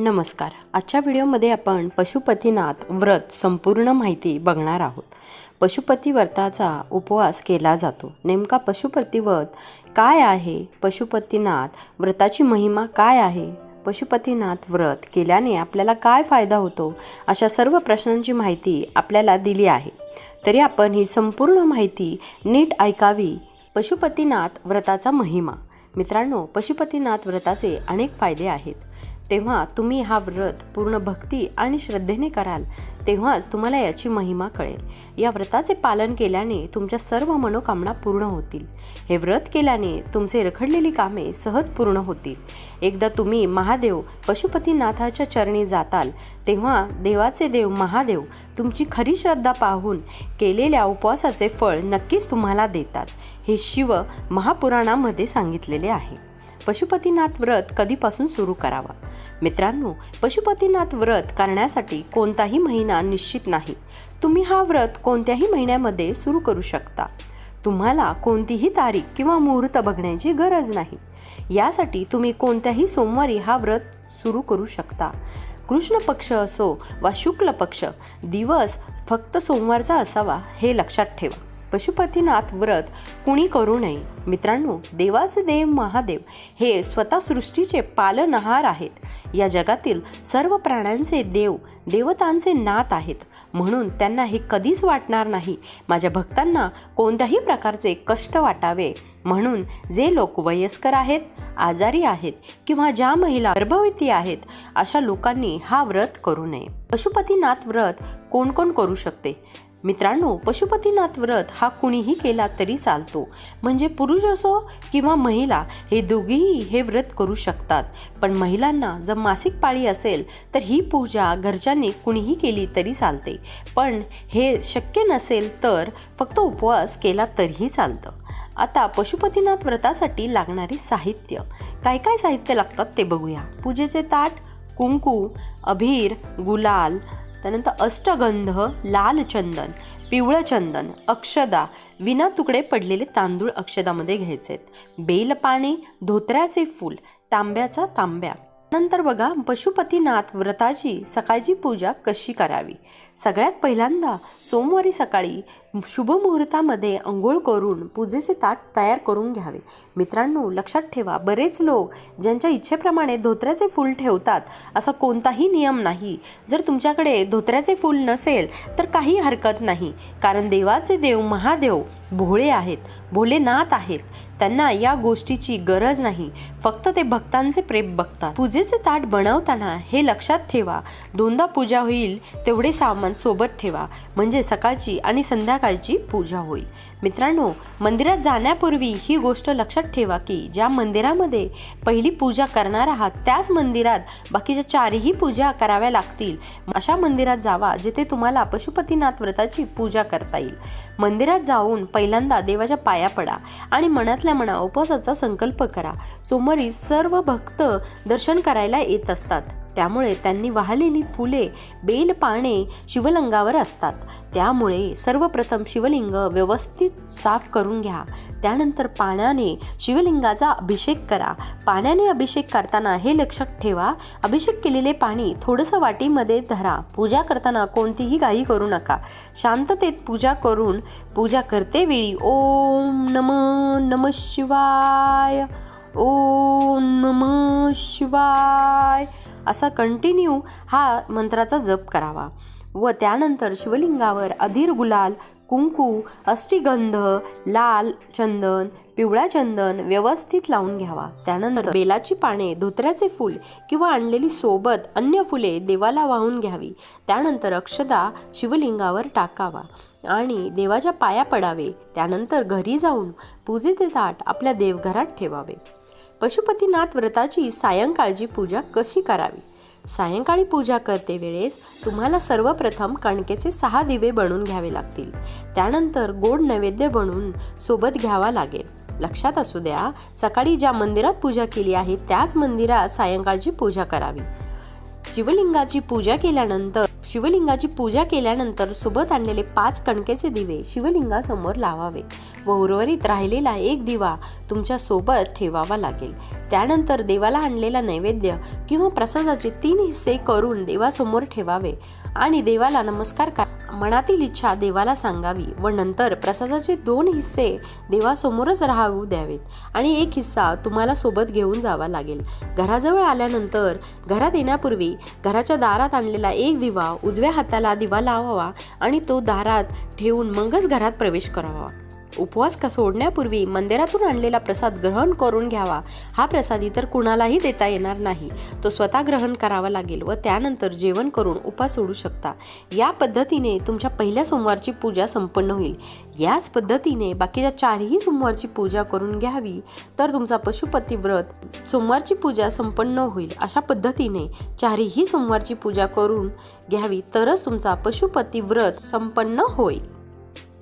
नमस्कार. आजच्या व्हिडिओमध्ये आपण पशुपतीनाथ व्रत संपूर्ण माहिती बघणार आहोत. पशुपती व्रताचा उपवास केला जातो. नेमका पशुपती व्रत काय आहे? पशुपतीनाथ व्रताची महिमा काय आहे? पशुपतीनाथ व्रत केल्याने आपल्याला काय फायदा होतो? अशा सर्व प्रश्नांची माहिती आपल्याला दिली आहे. तरी आपण ही संपूर्ण माहिती नीट ऐकावी. पशुपतीनाथ व्रताचा महिमा. मित्रांनो पशुपतीनाथ व्रताचे अनेक फायदे आहेत. तेव्हा तुम्ही हा व्रत पूर्ण भक्ती आणि श्रद्धेने कराल तेव्हाच तुम्हाला याची महिमा कळेल. या व्रताचे पालन केल्याने तुमच्या सर्व मनोकामना पूर्ण होतील. हे व्रत केल्याने तुमचे रखडलेली कामे सहज पूर्ण होतील. एकदा तुम्ही महादेव पशुपतीनाथाच्या चरणी जाताल तेव्हा देवाचे देव महादेव तुमची खरी श्रद्धा पाहून केलेल्या उपवासाचे फळ नक्कीच तुम्हाला देतात हे शिव महापुराणामध्ये सांगितलेले आहे. पशुपतीनाथ व्रत कधीपासून सुरू करावा? मित्रांनो पशुपतीनाथ व्रत करण्यासाठी कोणताही महिना निश्चित नाही. तुम्ही हा व्रत कोणत्याही महिन्यामध्ये सुरू करू शकता. तुम्हाला कोणतीही तारीख किंवा मुहूर्त बघण्याची गरज नाही. यासाठी तुम्ही कोणत्याही सोमवारी हा व्रत सुरू करू शकता. कृष्ण पक्ष असो वा शुक्ल पक्ष दिवस फक्त सोमवारचा असावा हे लक्षात ठेवा. पशुपतीनाथ व्रत कुणी करू नये. मित्रांनो देवाचे देव महादेव हे स्वतः सृष्टीचे पालनहार आहेत. या जगातील सर्व प्राण्यांचे देव देवतांचे नाथ आहेत. म्हणून त्यांना हे कधीच वाटणार नाही. माझ्या भक्तांना कोणत्याही प्रकारचे कष्ट वाटावे. म्हणून जे लोक वयस्कर आहेत आजारी आहेत किंवा ज्या महिला गर्भवती आहेत अशा लोकांनी हा व्रत करू नये. पशुपतीनाथ व्रत कोण कोण करू शकते? मित्रांनो पशुपतीनाथ व्रत हा कुणीही केला तरी चालतो. म्हणजे पुरुष असो किंवा महिला हे दोघेही हे व्रत करू शकतात. पण महिलांना जर मासिक पाळी असेल तर ही पूजा घरच्यांनी कुणीही केली तरी चालते. पण हे शक्य नसेल तर फक्त उपवास केला तरीही चालतं. आता पशुपतीनाथ व्रतासाठी लागणारी साहित्य. काय काय साहित्य लागतात ते बघूया. पूजेचे ताट कुंकू अभीर गुलाल त्यानंतर अष्टगंध लाल चंदन पिवळं चंदन अक्षदा. विना तुकडे पडलेले तांदूळ अक्षदामध्ये घ्यायचे आहेत बेलपाने धोत्र्याचे फूल तांब्याचा तांब्या. नंतर बघा पशुपतीनाथ व्रताची सकाळची पूजा कशी करावी? सगळ्यात पहिल्यांदा सोमवारी सकाळी शुभ मुहूर्तामध्ये अंघोळ करून पूजेचे ताट तयार करून घ्यावे. मित्रांनो लक्षात ठेवा बरेच लोक ज्यांच्या इच्छेप्रमाणे धोत्र्याचे फूल ठेवतात असा कोणताही नियम नाही. जर तुमच्याकडे धोत्र्याचे फूल नसेल तर काही हरकत नाही कारण देवाचे देव महादेव भोळे आहेत भोलेनाथ आहेत. त्यांना या गोष्टीची गरज नाही. फक्त ते भक्तांचे प्रेम बघतात. पूजेचे ताट बनवताना हे लक्षात ठेवा. दोनदा पूजा होईल तेवढे सामान सोबत ठेवा. म्हणजे सकाळची आणि संध्याकाळची पूजा होईल. मित्रांनो मंदिरात जाण्यापूर्वी ही गोष्ट लक्षात ठेवा की ज्या मंदिरामध्ये पहिली पूजा करणार आहात त्याच मंदिरात बाकीच्या चारही पूजा कराव्या लागतील. अशा मंदिरात जावा जिथे तुम्हाला पशुपतीनाथ व्रताची पूजा करता येईल. मंदिरात जाऊन पहिल्यांदा देवाच्या पाया पडा आणि मनातल्या मना उपवासाचा संकल्प करा. सोमवारी सर्व भक्त दर्शन करायला येत असतात. त्यामुळे त्यांनी वाहलेली फुले बेल पाने शिवलिंगावर असतात. त्यामुळे सर्वप्रथम शिवलिंग व्यवस्थित साफ करून घ्या. त्यानंतर पाण्याने शिवलिंगाचा अभिषेक करा. पाण्याने अभिषेक करताना हे लक्षात ठेवा. अभिषेक केलेले पाणी थोडंसं वाटीमध्ये धरा. पूजा करताना कोणतीही घाई करू नका. शांततेत पूजा करून पूजा करते वेळी ओम नम नम शिवाय. ओम नम शिवाय. असा कंटिन्यू हा मंत्राचा जप करावा. व त्यानंतर शिवलिंगावर अधीर गुलाल कुंकू अष्टिगंध लाल चंदन पिवळा चंदन व्यवस्थित लावून घ्यावा. त्यानंतर बेलाची पाने धोत्र्याचे फूल किंवा आणलेली सोबत अन्य फुले देवाला वाहून घ्यावी. त्यानंतर अक्षदा शिवलिंगावर टाकावा आणि देवाच्या पाया पडावे. त्यानंतर घरी जाऊन पूजेचे ताट आपल्या देवघरात ठेवावे. पशुपतीनाथ व्रताची सायंकाळची पूजा कशी करावी? सायंकाळी पूजा करते वेळेस तुम्हाला सर्वप्रथम कणकेचे सहा दिवे बनवून घ्यावे लागतील. त्यानंतर गोड नैवेद्य बनवून सोबत घ्यावा लागेल. लक्षात असू द्या सकाळी ज्या मंदिरात पूजा केली आहे त्याच मंदिरात सायंकाळची पूजा करावी. शिवलिंगाची पूजा केल्यानंतर शिवलिंगाची पूजा केल्यानंतर सोबत आणलेले पाच कणकेचे दिवे शिवलिंगासमोर लावावे. व उर्वरित राहिलेला एक दिवा तुमच्यासोबत ठेवावा लागेल. त्यानंतर देवाला आणलेला नैवेद्य किंवा प्रसादाचे तीन हिस्से करून देवासमोर ठेवावे. आणि देवाला नमस्कार का मनातील इच्छा देवाला सांगावी व नंतर प्रसादाचे दोन हिस्से देवासमोरच राहू द्यावेत. आणि एक हिस्सा तुम्हाला सोबत घेऊन जावा लागेल. घराजवळ आल्यानंतर घरात येण्यापूर्वी घराच्या दारात आणलेला एक दिवा उजव्या हाताला दिवा लावावा आणि तो दारात ठेवून मगच घरात प्रवेश करावा. उपवास का सोडण्यापूर्वी मंदिरातून आणलेला प्रसाद ग्रहण करून घ्यावा. हा प्रसाद इतर कुणालाही देता येणार नाही. तो स्वतः ग्रहण करावा लागेल व त्यानंतर जेवण करून उपास सोडू शकता. या पद्धतीने तुमच्या पहिल्या सोमवारची पूजा संपन्न होईल. याच पद्धतीने बाकीच्या चारही सोमवारची पूजा करून घ्यावी. तर तुमचा पशुपती व्रत सोमवारची पूजा संपन्न होईल. अशा पद्धतीने चारही सोमवारची पूजा करून घ्यावी. तरच तुमचा पशुपती व्रत संपन्न होईल.